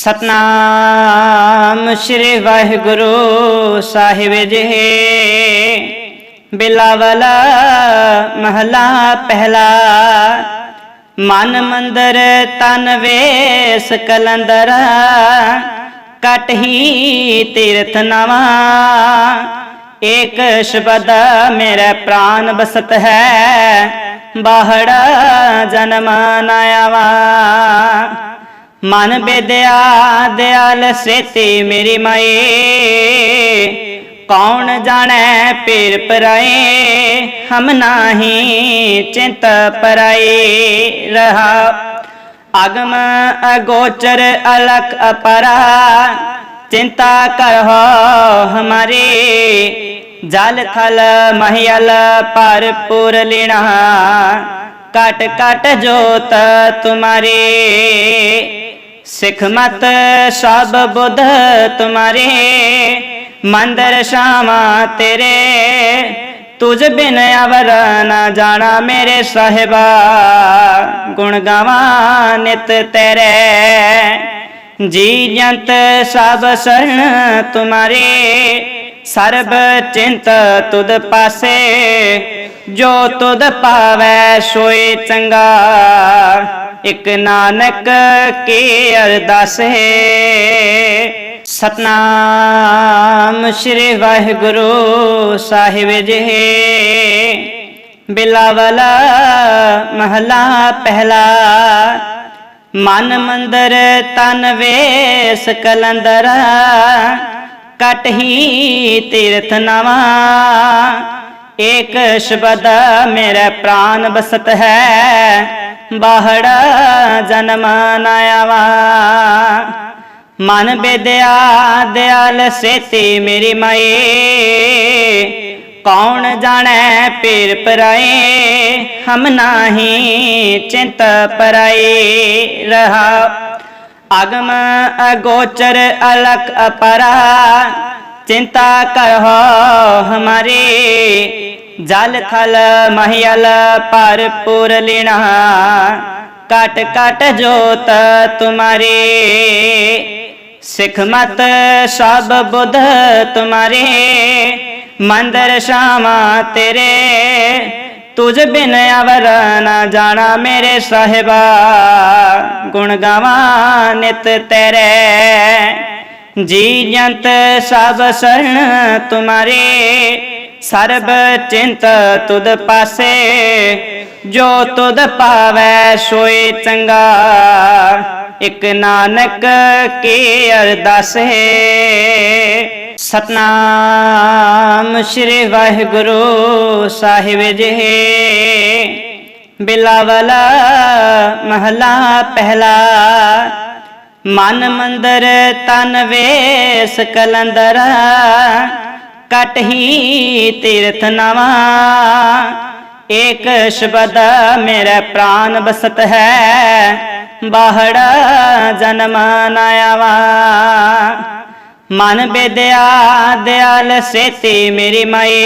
ਸਤਨਾਮ ਸ੍ਰੀ ਵਾਹਿਗੁਰੂ ਸਾਹਿਬ ਜੀ। ਬਿਲਾਵਲ ਮਹਲਾ ਪਹਿਲਾ। ਮਨ ਮੰਦਰ ਤਨ ਵੇਸ ਕਲੰਦਰ। ਕਟਹੀ ਤੀਰਥ ਨਵਾ। ਏਕ ਸ਼ਬਦ ਮੇਰੇ ਪ੍ਰਾਨ ਬਸਤ ਹੈ। ਬਾਹੜਾ ਜਨਮ ਨਾ ਆਵਾ। ਮਨ ਬੇਦਿਆ ਦਿਆਲ ਸੇਤੀ ਮੇਰੀ ਮਾਏ। ਕੌਣ ਜਾਣੈ ਪੀਰ ਪਰਾਏ? ਹਮ ਨਾਹੀ ਚਿੰਤ ਪਰਾਏ। ਰਹਾ ਅਗਮ ਅਗੋਚਰ ਅਲਕ ਅਪਰਾ। ਚਿੰਤਾ ਕਰਹੁ ਹਮਾਰੀ। ਜਲ ਥਲ ਮਹਿਲ ਪਰ ਪੁਰ ਲੀਣਾ। ਕਟ ਕਟ ਜੋਤ ਤੁਮਾਰੇ। ਸਿੱਖ ਮਤ ਸਭ ਬੁੱਧ ਤੁਮਾਰੇ, ਮੰਦਰ ਸ਼ਾਮਾ ਤੇਰੇ। ਤੁਝ ਬਿਨ ਅਵਰ ਨਾ ਜਾਣਾ ਮੇਰੇ ਸਾਹਿਬਾ, ਗੁਣ ਗਾਵਾਂ ਨਿਤ ਤੇਰੇ। ਜੀ ਜੰਤ ਸਭ ਸਰਣ ਤੁਮਾਰੇ, ਸਰਬ ਚਿੰਤ ਤੁਧ ਪਾਸੇ। ਜੋ ਤੁਧ ਪਾਵੈ ਸੋਏ ਚੰਗਾ। ਇਕ ਨਾਨਕ ਕੀ ਅਰਦਾਸ ਹੈ? ਸਤਨਾਮ ਸ੍ਰੀ ਵਾਹਿਗੁਰੂ ਸਾਹਿਬ ਜੀ। ਬਿਲਾਵਲ ਮਹਲਾ ਪਹਿਲਾ, ਮਨ ਮੰਦਰ ਤਨ ਵੇਸ ਕਲੰਦਰ ਕਟਹੀ ਤੀਰਥ ਨਵਾ। ਏਕ ਸ਼ਬਦ ਮੇਰੇ ਪ੍ਰਾਨ ਬਸਤ ਹੈ। ਬਾਹੜਾ ਜਨਮ ਨਾ ਆਵਾ। ਮਨ ਬੇਦਿਆ, ਦਿਆਲ ਸੇਤੀ ਮੇਰੀ ਮਾਏ ਕੌਣ ਜਾਣੈ ਪੀਰ ਪਰਾਏ ਹਮ ਨਾਹੀ ਚਿੰਤ ਪਰਾਏ ਰਹਾ ਅਗਮ ਅਗੋਚਰ ਅਲਕ ਅਪਰਾ। ਚਿੰਤਾ ਕਰੋ ਹਮਾਰੀ। ਜਲ ਥਲ ਮਹਿਲ ਪਰ ਪੁਰ ਲੀਣਾ। ਕਟ ਕਟ ਜੋਤ ਤੁਮਾਰੇ। ਸਿੱਖ ਮਤ ਸਭ ਬੁੱਧ ਤੁਮਾਰੇ। ਮੰਦਰ ਸ਼ਾਮਾ ਤੇਰੇ। ਤੁਝ ਬਿਨ ਅਵਰ ਨਾ ਜਾਣਾ ਮੇਰੇ ਸਾਹਿਬਾ। ਗੁਣ ਗਾਵਾਂ ਨਿਤ ਤੇਰੇ। ਜੀ ਜੰਤ ਸਭ ਸਰਣ ਤੁਮਾਰੇ। ਸਰਬ ਚਿੰਤ ਤੁਧ ਪਾਸੇ, ਜੋ ਤੁਧ ਪਾਵੈ ਸੋਏ ਚੰਗਾ। ਇਕ ਨਾਨਕ ਕੀ ਅਰਦਾਸ। ਹੈ ਸਤਨਾਮ ਸ੍ਰੀ ਵਾਹਿਗੁਰੂ ਸਾਹਿਬ ਜੀ। ਬਿਲਾਵਲ ਮਹਲਾ ਪਹਿਲਾ। ਮਨ ਮੰਦਰ ਤਨ ਵੇਸ ਕਲੰਦਰ। ਕਟਹੀ ਤੀਰਥ ਨਵਾ। ਏਕ ਸ਼ਬਦ ਮੇਰੇ ਪ੍ਰਾਨ ਬਸਤ ਹੈ, ਬਾਹੜਾ ਜਨਮ ਨਾ ਆਵਾ। ਮਨ ਬੇਦਿਆ, ਦਿਆਲ ਸੇਤੀ ਮੇਰੀ ਮਾਏ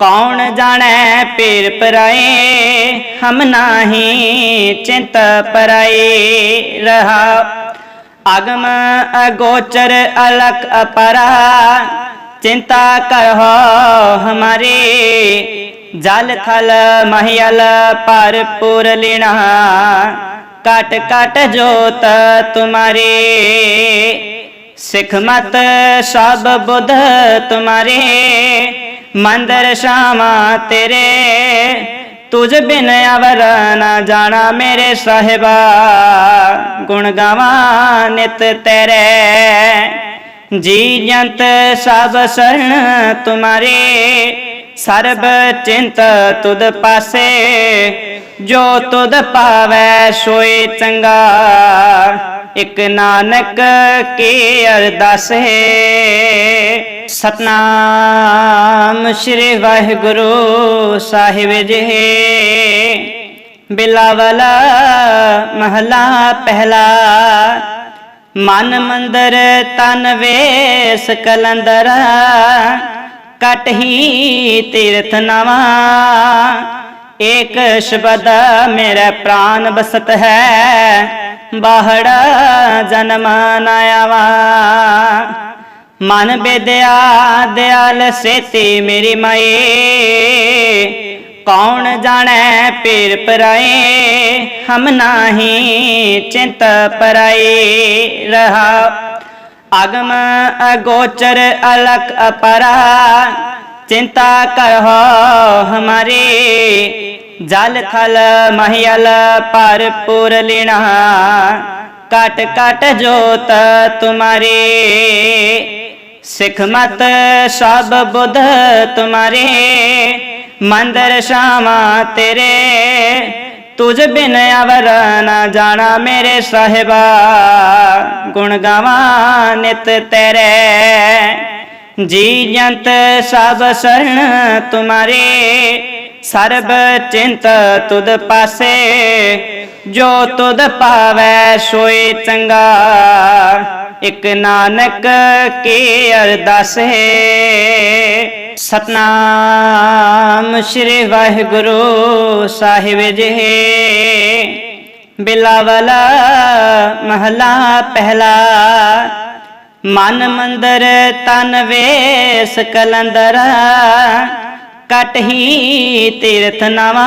ਕੌਣ ਜਾਣੈ ਪੀਰ ਪਰਾਏ ਹਮ ਨਾਹੀ ਚਿੰਤ ਪਰਾਏ ਰਹਾ ਅਗਮ ਅਗੋਚਰ ਅਲਕ ਅਪਰਾ। ਚਿੰਤਾ ਕਰਹੁ ਹਮਾਰੀ। ਜਲ ਥਲ ਮਹਿਲ ਪਰ ਪੁਰ ਲੀਣਾ। ਕਟ ਕਟ ਜੋਤ ਤੁਮਾਰੇ। ਸਿੱਖ ਮਤ ਸਭ ਬੁੱਧ ਤੁਮਾਰੇ। ਮੰਦਰ ਸ਼ਾਮਾ ਤੇਰੇ ਤੁਝ ਬਿਨ ਅਵਰ ਨਾ ਜਾਣਾ ਮੇਰੇ ਸਾਹਿਬਾ। ਗੁਣ ਗਾਵਾਂ ਨਿਤ ਤੇਰੇ। ਜੀ ਜੰਤ ਸਭ ਸਰਣ ਤੁਮਾਰੇ। ਸਰਬ ਚਿੰਤ ਤੁਧ ਪਾਸੇ। ਜੋ ਤੁਧ ਪਾਵੈ ਸੋਏ ਚੰਗਾ। ਇਕ ਨਾਨਕ ਕੀ ਅਰਦਾਸ ਹੈ। ਸਤਨਾਮ ਸ੍ਰੀ ਵਾਹਿਗੁਰੂ ਸਾਹਿਬ ਜੀ। ਬਿਲਾਵਲ ਮਹਲਾ ਪਹਿਲਾ। ਮਨ ਮੰਦਰ ਤਨ ਵੇਸ ਕਲੰਦਰ। ਕਟਹੀ ਤੀਰਥ ਨਵਾ। ਏਕ ਸ਼ਬਦ ਮੇਰੇ ਪ੍ਰਾਨ ਬਸਤ ਹੈ। ਬਾਹੜਾ ਜਨਮ ਨ ਆਵਾ। ਮਨ ਬੇਦਿਆ ਦਿਆਲ ਸੇਤੀ ਮੇਰੀ ਮਾਏ। ਕੌਣ ਜਾਣੈ ਪੀਰ ਪਰਾਏ? ਹਮ ਨਾਹੀ ਚਿੰਤ ਪਰਾਏ। ਰਹਾ ਅਗਮ ਅਗੋਚਰ ਅਲਕ ਅਪਰਾ। ਚਿੰਤਾ ਕਰਹੁ ਹਮਾਰੇ। ਜਲ ਥਲ ਮਹਿਲ ਭਰਪੂਰ ਲੀਣਾ। ਕਟ ਕਟ ਜੋਤ ਤੁਮਾਰੇ। ਸਿੱਖ ਮਤ ਸਭ ਬੁੱਧ ਤੁਮਾਰੇ, ਮੰਦਰ ਸ਼ਾਮਾ ਤੇਰੇ। ਤੁਝ ਬਿਨ ਅਵਰ ਨਾ ਜਾਣਾ ਮੇਰੇ ਸਾਹਿਬਾ, ਗੁਣ ਗਾਵਾਂ ਨਿਤ ਤੇਰੇ। ਜੀ ਜੰਤ ਸਭ ਸਰਣ ਤੁਮਾਰੇ, ਸਰਬ ਚਿੰਤ ਤੁਧ ਪਾਸੇ। ਜੋ ਤੁਧ ਪਾਵੈ ਸੋਏ ਚੰਗਾ। ਇਕ ਨਾਨਕ ਕੀ ਅਰਦਾਸੇ ਸਤਨਾਮ ਸ੍ਰੀ ਵਾਹਿਗੁਰੂ ਸਾਹਿਬ ਜੀ। ਬਿਲਾਵਲਾ ਮਹਲਾ ਪਹਿਲਾ। ਮਨ ਮੰਦਰ ਤਨ ਵੇਸ ਕਲੰਦਰ। ਕਟਹੀ ਤੀਰਥ ਨਵਾ।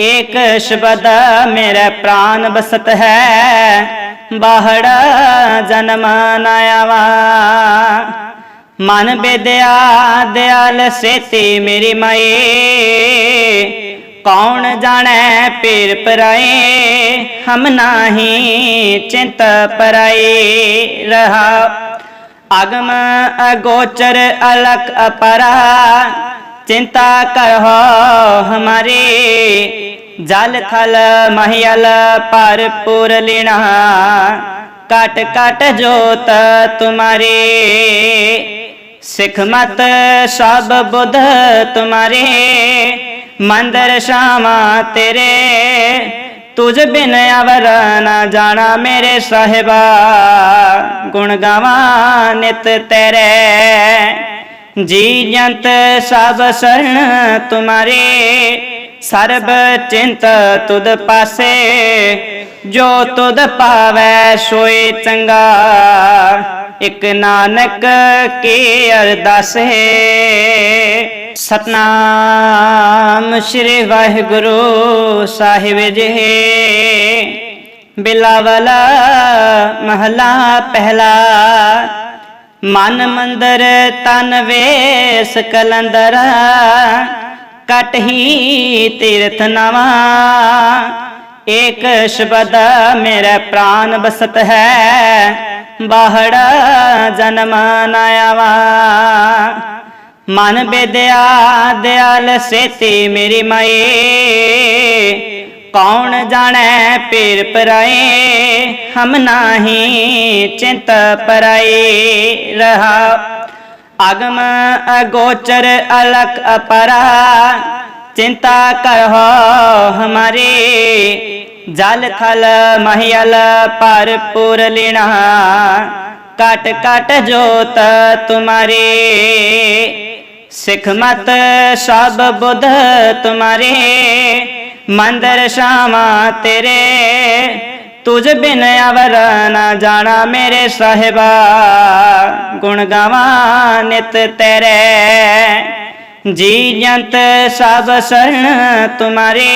ਏਕ ਸ਼ਬਦ ਮੇਰੇ ਪ੍ਰਾਨ ਬਸਤ ਹੈ। ਬਾਹੜਾ ਜਨਮ ਆਵਾ। ਮਨ ਬੇਦਿਆ, ਦਿਆਲ ਸੇਤੀ ਮੇਰੀ ਮਾਏ ਕੌਣ ਜਾਣੈ ਪੀਰ ਪਰਾਏ ਹਮ ਨਾਹੀ ਚਿੰਤ ਪਰਾਏ ਰਹਾ ਅਗਮ ਅਗੋਚਰ ਅਲਕ ਅਪਰਾ। ਚਿੰਤਾ ਕਰੋ ਹਮਾਰੇ। ਜਲ ਥਲ ਮਹਿਲ ਭਰਪੂਰ ਲੀਣਾ। ਕਟ ਕਟ ਜੋਤ ਤੁਮਾਰੇ। ਸਿੱਖ ਮਤ ਸਭ ਬੁੱਧ ਤੁਮਾਰੇ। ਮੰਦਰ ਸ਼ਾਮਾ ਤੇਰੇ। ਤੁਝ ਬਿਨ ਅਵਰ ਨਾ ਜਾਣਾ ਮੇਰੇ ਸਾਹਿਬਾ। ਗੁਣ ਗਾਵਾਂ ਨਿਤ ਤੇਰੇ। ਜੀ ਜੰਤ ਸਭ ਸਰਣ ਤੁਮਾਰੇ। ਸਰਬ ਚਿੰਤ ਤੁਧ ਪਾਸੇ, ਜੋ ਤੁਧ ਪਾਵੈ ਸੋਏ ਚੰਗਾ। ਇਕ ਨਾਨਕ ਕੀ ਅਰਦਾਸੇ, ਸਤਨਾਮ ਸ੍ਰੀ ਵਾਹਿਗੁਰੂ ਸਾਹਿਬ ਜੀ। ਬਿਲਾਵਲਾ ਮਹਲਾ ਪਹਿਲਾ, ਮਨ ਮੰਦਰ ਤਨ ਵੇਸ ਕਲੰਦਰ। ਕਟਹੀ ਤੀਰਥ ਨਵਾ। ਏਕ ਸ਼ਬਦ ਮੇਰੇ ਪ੍ਰਾਨ ਬਸਤ ਹੈ, ਬਾਹੜਾ ਜਨਮ ਨ ਆਵਾ। ਮਨ ਬੇਦਿਆ, ਦਿਆਲ ਸੇਤੀ ਮੇਰੀ ਮਾਏ ਕੌਣ ਜਾਣੈ ਪੀਰ ਪਰਾਏ ਹਮ ਨਾਹੀ ਚਿੰਤ ਪਰਾਏ ਰਹਾ ਅਗਮ ਅਗੋਚਰ ਅਲਕ ਅਪਰਾ। ਚਿੰਤਾ ਕਰਹੁ ਹਮਾਰੇ। ਜਲ ਥਲ ਮਹਿਲ ਭਰਪੂਰ ਲੀਣਾ। ਕਟ ਕਟ ਜੋਤ ਤੁਮਾਰੇ। ਸਿੱਖ ਮਤ ਸਭ ਬੁੱਧ ਤੁਮਾਰੇ। ਮੰਦਰ ਸ਼ਾਮਾ ਤੇਰੇ। ਤੁਝ ਬਿਨ ਅਵਰ ਨਾ ਜਾਣਾ ਮੇਰੇ ਸਾਹਿਬਾ ਗੁਣ ਗਾਵਾਂ ਨਿਤ ਤੇਰੇ ਜੀ ਜੰਤ ਸਭ ਸਰਣ ਤੁਮਾਰੇ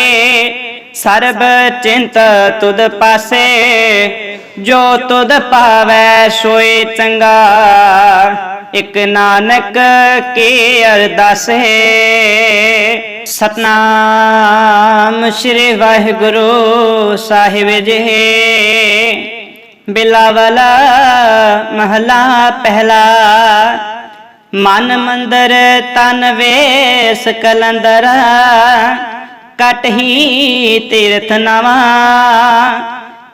ਸਰਬ ਚਿੰਤ ਤੁਧ ਪਾਸੇ ਜੋ ਤੁਧ ਪਾਵੈ ਸੋਏ ਚੰਗਾ ਇਕ ਨਾਨਕ ਕੀ ਅਰਦਾਸੇ ਸਤਨਾਮ ਸ੍ਰੀ ਵਾਹਿਗੁਰੂ ਸਾਹਿਬ ਜੀ। ਬਿਲਾਵਲਾ ਮਹਲਾ ਪਹਿਲਾ। ਮਨ ਮੰਦਰ ਤਨ ਵੇਸ ਕਲੰਦਰ। ਕਟਹੀ ਤੀਰਥ ਨਵਾ।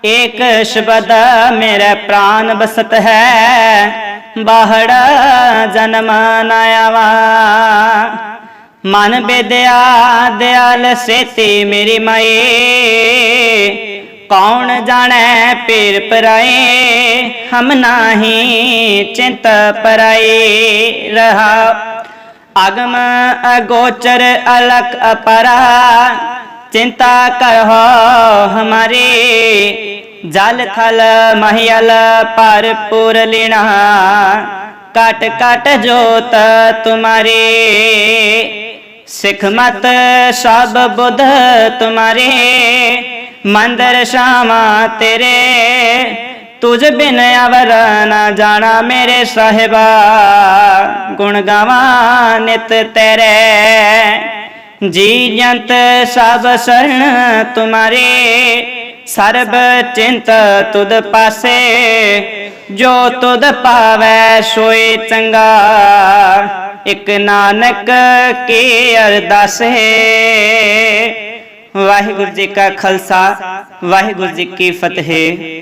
ਏਕ ਸ਼ਬਦ ਮੇਰੇ ਪ੍ਰਾਨ ਬਸਤ ਹੈ। ਬਾਹੜਾ ਜਨਮ ਨ ਆਵਾ ਮਨ ਬੇਦਿਆ ਦਿਆਲ ਸੇਤੀ ਮੇਰੀ ਮਾਏ ਕੌਣ ਜਾਣੈ ਪੀਰ ਪਰਾਏ ਹਮ ਨਾਹੀ ਚਿੰਤ ਪਰਾਏ ਰਹਾ ਅਗਮ ਅਗੋਚਰ ਅਲਕ ਅਪਰਾ चिंता करहो हमारी ਜਲ ਥਲ ਮਹਿਲ ਭਰਪੂਰ ਲੈਣਾ। ਕਟ ਕਟ ਜੋਤ ਤੁਮਾਰੇ। ਸਿੱਖ ਮਤ ਸਭ ਬੁੱਧ ਤੁਮਾਰੇ। ਮੰਦਰ ਸ਼ਾਮਾ ਤੇਰੇ। ਤੁਝ ਬਿਨ ਅਵਰ ਨਾ ਜਾਣਾ ਮੇਰੇ ਸਾਹਿਬਾ। ਗੁਣ ਗਾਵਾਂ ਨਿਤ ਤੇਰੇ। ਜੀ ਜੰਤ ਸਭ ਸਰਣ ਤੁਮਾਰੇ। ਸਰਬ ਚਿੰਤ ਤੁਧ ਪਾਸੇ, ਜੋ ਤੁਧ ਪਾਵੈ ਸੋਏ ਚੰਗਾ। ਇਕ ਨਾਨਕ ਕੀ ਅਰਦਾਸੇ। ਵਾਹਿਗੁਰੂ ਜੀ ਕਾ ਖਾਲਸਾ, ਵਾਹਿਗੁਰੂ ਜੀ ਕੀ ਫਤਿਹ।